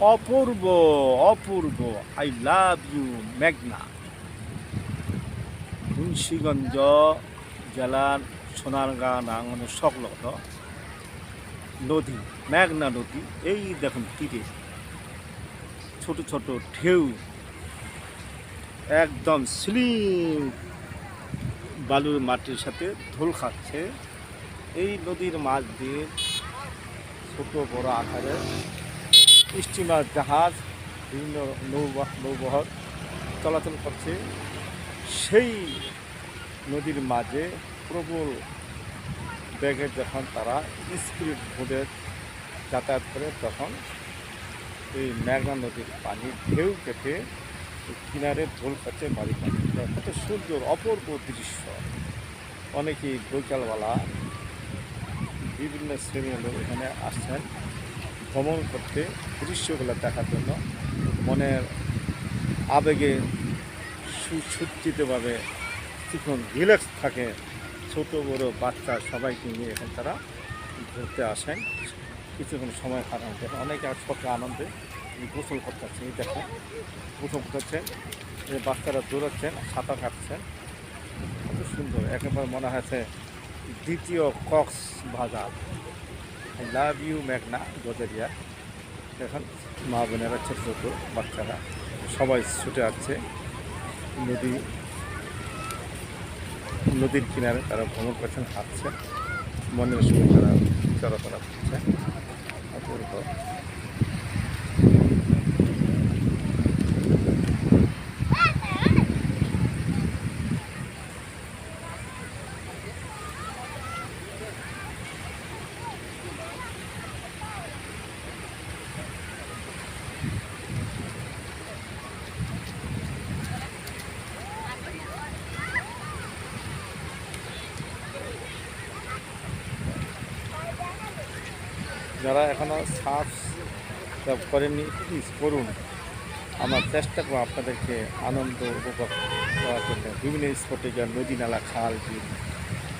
Apurba Apurba. I love you মেঘনা। মুন্সীগঞ্জ জেলার সোনারগাঁ নাঙ্গন সংলগ্ন নদী, মেঘনা নদী। এই দেখুন তীরে ছোট ছোট ঢেউ, একদম স্লিম বালুর মাটির সাথে ধুল খাচ্ছে। এই নদীর মাছ দিয়ে ছোট বড় আকারের স্টিমার জাহাজ, বিভিন্ন নৌবাহ নৌবহর চলাচল করছে। সেই নদীর মাঝে প্রবল ব্যাগে যখন তারা স্পিড বোটে যাতায়াত করে, তখন এই মেঘনা নদীর পানি ঢেউ কেটে কিনারে ঢোল খাচ্ছে বাড়ি পানি কত সুন্দর, অপূর্ব দৃশ্য। অনেকেই বৈকালওয়ালা বিভিন্ন শ্রেণির লোক এখানে আসছেন। ভ্রমণ করতে দৃশ্যগুলো দেখার জন্য মনের আবেগে সুসজ্জিতভাবে কিছুক্ষণ রিল্যাক্স থাকে। ছোট, বড় বাচ্চা সবাইকে নিয়ে এখন তারা ঘুরতে আসেন। কিছুক্ষণ সময় কাটান। দেখেন, অনেকে ছোট আনন্দে গোসল করতেছে এই দেখেন, গোসল করতেছেন। বাচ্চারা দৌড়াচ্ছেন সাঁতার কাটছেন। কত সুন্দর। একেবারে মনে হয়েছে দ্বিতীয় কক্স বাজার। আই লাভ ইউ মেঘনা গজারিয়া এখন মা বোনেরা, ছোটো ছোটো বাচ্চারা, সবাই ছুটে আসছে। নদী, নদীর কিনারে তারা ভ্রমণ করছেন হাঁটছে মনের সঙ্গে তারা চলাফেরা করছে অপূর্ব। যারা এখনও সাবস্ক্রাইব করেননি প্লিজ করুন। আমরা চেষ্টা করব আপনাদেরকে আনন্দ উপভোগ করার জন্য। বিভিন্ন স্পটে যা নদী নালা, খাল, বিল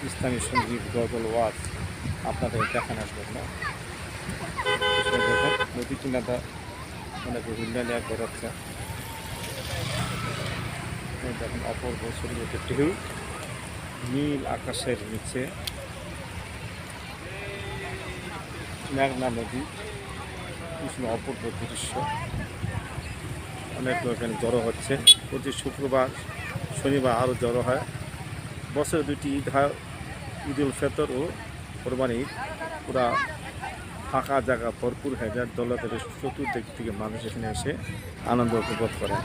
ইসলামী সংগীত, গজল, ওয়াজ আপনাদের দেখানোর জন্য। নদী কিনাটা অনেক হুন্ডা নিয়ে বেরোচ্ছে। দেখুন, অপূর্ব সূর্যের ঢেউ। নীল আকাশের নিচে। মেঘনা নদী কৃষ্ণ অপূর্ব দৃশ্য। অনেক লোক এখানে জড়ো হচ্ছে। প্রতি শুক্রবার, শনিবার আরও জড়ো হয়। বছরে দুটি ঈদ হয়, ঈদ উল ফেতর ও কোরবানি ঈদ। পুরা ফাঁকা জায়গা ভরপুর হয়ে যায়। দৌলতের চতুর্দিক থেকে মানুষ এখানে এসে আনন্দ উপভোগ করে।